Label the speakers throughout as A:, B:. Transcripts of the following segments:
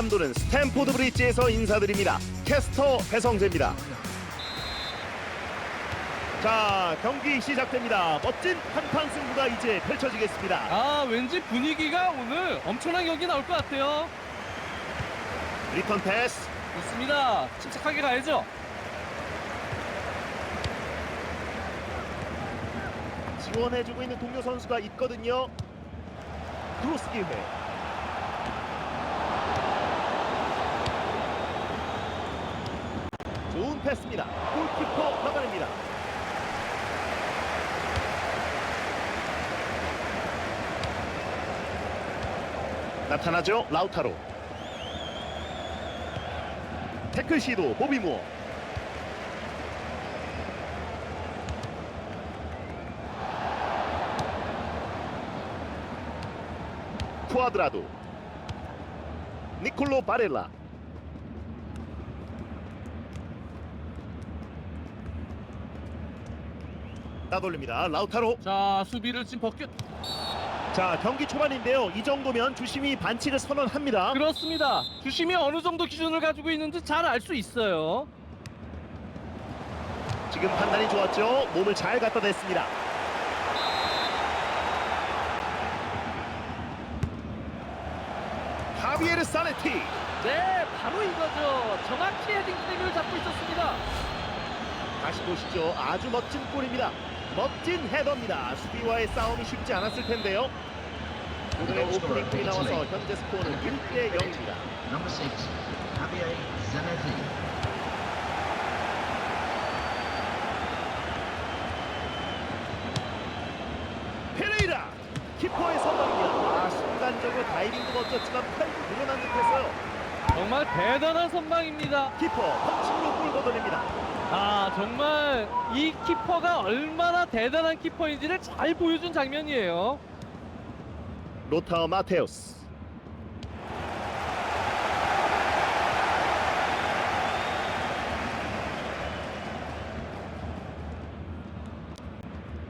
A: 감도는 스탠포드 브릿지에서 인사드립니다. 캐스터 배성재입니다. 자, 경기 시작됩니다. 멋진 한판 승부가 이제 펼쳐지겠습니다.
B: 아 왠지 분위기가 오늘 엄청난 경기 나올 것 같아요.
A: 리턴 패스.
B: 좋습니다. 침착하게 가야죠.
A: 지원해주고 있는 동료 선수가 있거든요. 크로스 기회. 패스입니다. 골키퍼 막아냅니다. 나타나죠 라우타로. 태클 시도 보비 무어. 쿠아드라도 니콜로 바렐라 따돌립니다 라우타로
B: 자 수비를 지금 벗겨
A: 자 경기 초반인데요 이 정도면 주심이 반칙을 선언합니다
B: 그렇습니다. 주심이 어느 정도 기준을 가지고 있는지 잘 알 수 있어요.
A: 지금 판단이 좋았죠 몸을 잘 갖다 댔습니다 하비에르 사네티
B: 네 바로 이거죠. 정확히 헤딩 트랙을 잡고 있었습니다.
A: 다시 보시죠. 아주 멋진 골입니다. 멋진 헤더입니다. 수비와의 싸움이 쉽지 않았을 텐데요. 오늘의 오프닝 골이 나와서 현재 스코어는 1대 0입니다.
C: Number six, Javier Zanetti.
A: 페레이라 키퍼의 선방입니다. 아 순간적으로 다이빙도 멋졌지만 팔도 늘어난 듯해서요.
B: 정말 대단한 선방입니다.
A: 키퍼 펀칭으로 골 걷어냅니다.
B: 아 정말 이 키퍼가 얼마나 대단한 키퍼인지를 잘 보여준 장면이에요.
A: 로타어 마테우스.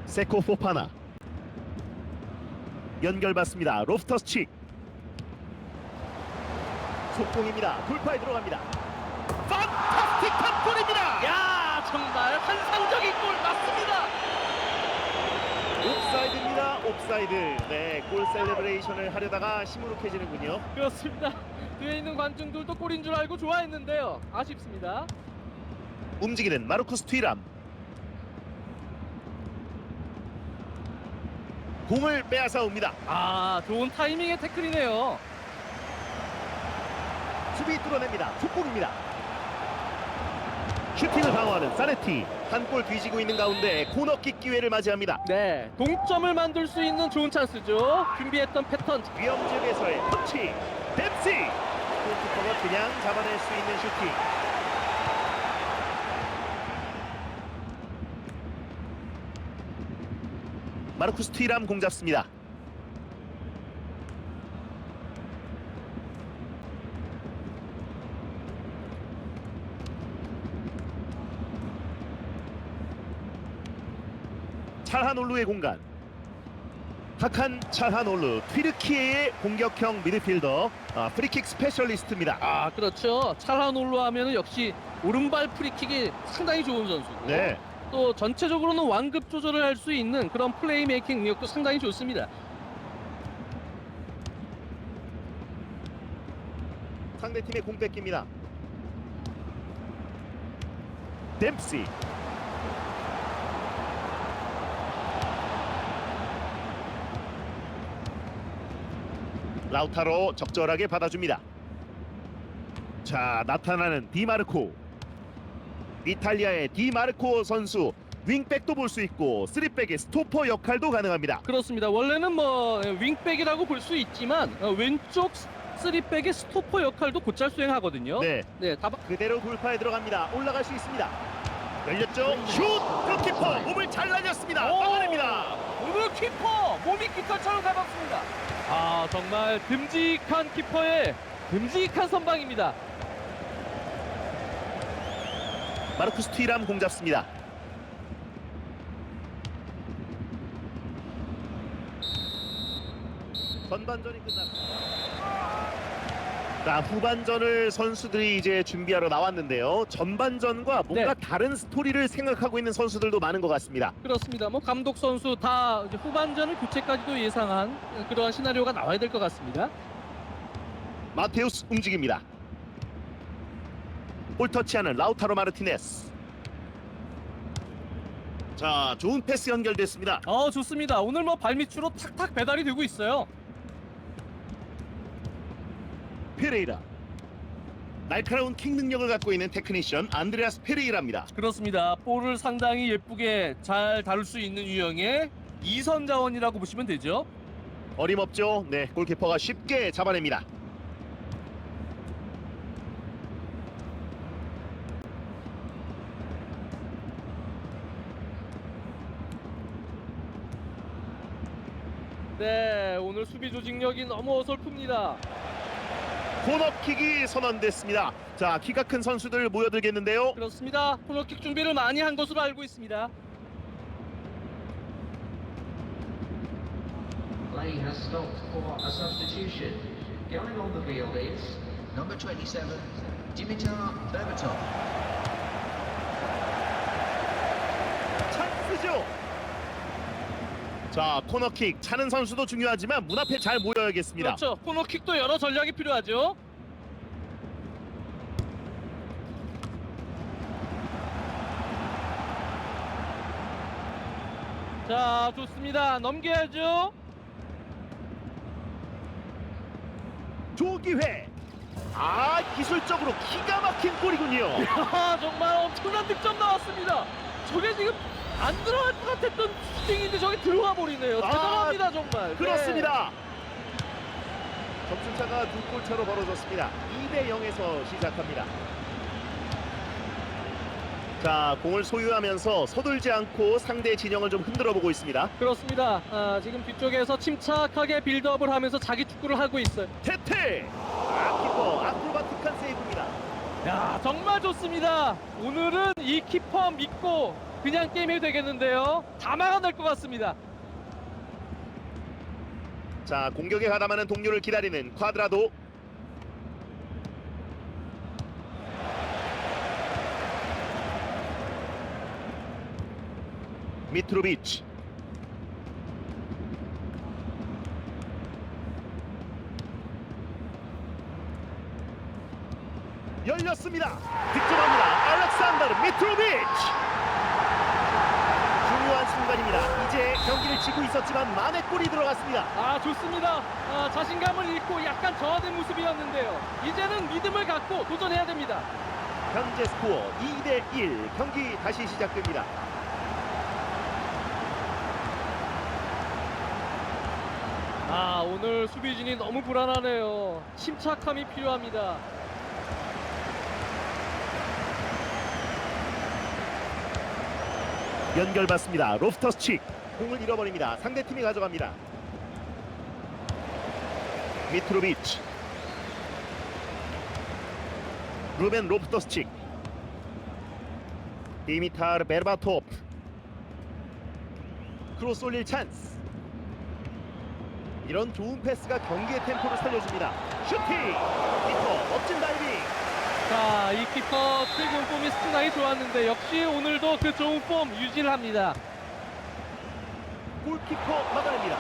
A: 세코 포파나. 연결받습니다. 로프터스 칙. 속공입니다. 돌파에 들어갑니다. 판타스틱한 골입니다.
B: 야 정말 환상적인 골 맞습니다.
A: 옵사이드입니다 옵사이드 네 골 셀레브레이션을 하려다가 시무룩해지는군요
B: 그렇습니다. 뒤에 있는 관중들도 골인 줄 알고 좋아했는데요. 아쉽습니다.
A: 움직이는 마르쿠스 튀람 공을 빼앗아 옵니다
B: 아 좋은 타이밍의 태클이네요.
A: 수비 뚫어냅니다 속공입니다 슈팅을 방어하는 사네티. 한 골 뒤지고 있는 가운데 코너킥 기회를 맞이합니다.
B: 네 동점을 만들 수 있는 좋은 찬스죠. 준비했던 패턴.
A: 위험 지역에서의 터치. 뎁시. 골키퍼가 그냥 잡아낼 수 있는 슈팅. 마르쿠스 튀람 공 잡습니다 찰하놀루의 공간. 하칸 찰하놀루 튀르키예의 공격형 미드필더 아, 프리킥 스페셜리스트입니다.
B: 아 그렇죠. 찰하놀로 하면은 역시 오른발 프리킥이 상당히 좋은 선수고
A: 네.
B: 또 전체적으로는 완급 조절을 할 수 있는 그런 플레이메이킹 능력도 상당히 좋습니다.
A: 상대팀의 공 뺏깁니다. 댐시 라우타로 적절하게 받아줍니다. 자 나타나는 디마르코. 이탈리아의 디마르코 선수 윙백도 볼 수 있고 쓰리백의 스토퍼 역할도 가능합니다.
B: 그렇습니다. 원래는 뭐 윙백이라고 볼 수 있지만 어, 왼쪽 쓰리백의 스토퍼 역할도 곧잘 수행하거든요.
A: 네.
B: 네, 다
A: 그대로 돌파에 들어갑니다. 올라갈 수 있습니다. 열렸죠? 슛! 골키퍼 몸을 잘 날렸습니다. 막아냅니다.
B: 오늘 키퍼 몸이 깃털처럼 가봤습니다. 아 정말 듬직한 키퍼의 듬직한 선방입니다.
A: 마르쿠스 튀람 공 잡습니다. 전반전이 끝났습니다. 자, 후반전을 선수들이 이제 준비하러 나왔는데요. 전반전과 뭔가
B: 네.
A: 다른 스토리를 생각하고 있는 선수들도 많은 것 같습니다.
B: 그렇습니다. 뭐 감독 선수 다 이제 후반전을 교체까지도 예상한 그러한 시나리오가 나와야 될 것 같습니다.
A: 마테우스 움직입니다. 볼 터치하는 라우타로 마르티네스. 자, 좋은 패스 연결됐습니다.
B: 어 좋습니다. 오늘 뭐 발밑으로 탁탁 배달이 되고 있어요.
A: 페레이라. 날카로운 킥 능력을 갖고 있는 테크니션 안드레아스 페레이라입니다.
B: 그렇습니다. 볼을 상당히 예쁘게 잘 다룰 수 있는 유형의 이선 자원이라고 보시면 되죠.
A: 어림없죠. 네, 골키퍼가 쉽게 잡아냅니다.
B: 네, 오늘 수비 조직력이 너무 어설픕니다.
A: 코너킥이 선언됐습니다. 자, 키가 큰 선수들 모여들겠는데요.
B: 그렇습니다. 코너킥 준비를 많이 한 것으로 알고 있습니다.
C: Play has stopped for a substitution. Going on the field is number 27, Dimitar Berbatov.
A: 찬스죠. 자, 코너킥 차는 선수도 중요하지만 문 앞에 잘 모여야겠습니다.
B: 그렇죠. 코너킥도 여러 전략이 필요하죠. 자, 좋습니다. 넘겨야죠.
A: 조기회. 아, 기술적으로 기가 막힌 골이군요.
B: 아, 정말 엄청난 득점 나왔습니다. 저게 지금 안 들어갈 것 같았던 슈팅인데 저게 들어가 버리네요.
A: 아,
B: 대단합니다, 정말. 네.
A: 그렇습니다. 점수차가 두 골차로 벌어졌습니다. 2대 0에서 시작합니다. 자, 공을 소유하면서 서둘지 않고 상대 진영을 좀 흔들어 보고 있습니다.
B: 그렇습니다. 아, 지금 뒤쪽에서 침착하게 빌드업을 하면서 자기 축구를 하고 있어요.
A: 테테! 아, 키퍼 아크로바틱한 세이브입니다.
B: 야 정말 좋습니다. 오늘은 이 키퍼 믿고 그냥 게임해도 되겠는데요. 다 막아낼 것 같습니다.
A: 자, 공격에 가담하는 동료를 기다리는 쿼드라도. 미트로비치. 열렸습니다. 득점합니다. 알렉산더 미트로비치. 중요한 순간입니다. 이제 경기를 지고 있었지만 만의 골이 들어갔습니다.
B: 아 좋습니다. 아, 자신감을 잃고 약간 저하된 모습이었는데요. 이제는 믿음을 갖고 도전해야 됩니다.
A: 현재 스코어 2대 1 경기 다시 시작됩니다.
B: 아 오늘 수비진이 너무 불안하네요. 침착함이 필요합니다.
A: 연결받습니다. 로프터스 칙 공을 잃어버립니다. 상대팀이 가져갑니다. 미트로비치 루벤 로프터스 칙 디미타르 베르바토프 크로스 올릴 찬스 이런 좋은 패스가 경기의 템포를 살려줍니다. 슈팅! 키퍼 멋진 다이빙!
B: 자 이 키퍼 최근 폼이 상당히 좋았는데 역시 오늘도 그 좋은 폼 유지를 합니다.
A: 골키퍼 막아냅니다.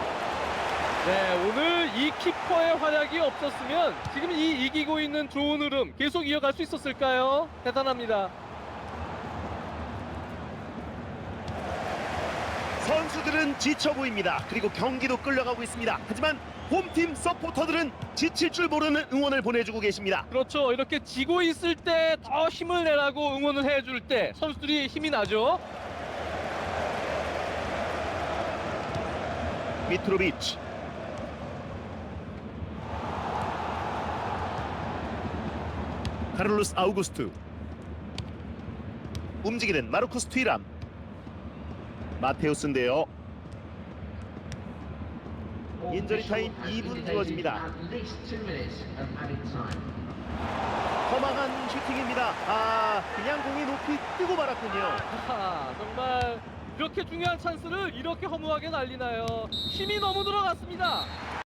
B: 네, 오늘 이 키퍼의 활약이 없었으면 지금 이 이기고 있는 좋은 흐름 계속 이어갈 수 있었을까요? 대단합니다.
A: 선수들은 지쳐 보입니다. 그리고 경기도 끌려가고 있습니다. 하지만 홈팀 서포터들은 지칠 줄 모르는 응원을 보내주고 계십니다.
B: 그렇죠. 이렇게 지고 있을 때 더 힘을 내라고 응원을 해줄 때 선수들이 힘이 나죠.
A: 미트로비치 카를로스 아우구스투 움직이는 마르코스 튀람 마테우스인데요. 인저리 타임 2분 주어집니다. 허망한 슈팅입니다. 아 그냥 공이 높이 뜨고 말았군요.
B: 하하, 정말 이렇게 중요한 찬스를 이렇게 허무하게 날리나요? 힘이 너무 들어갔습니다.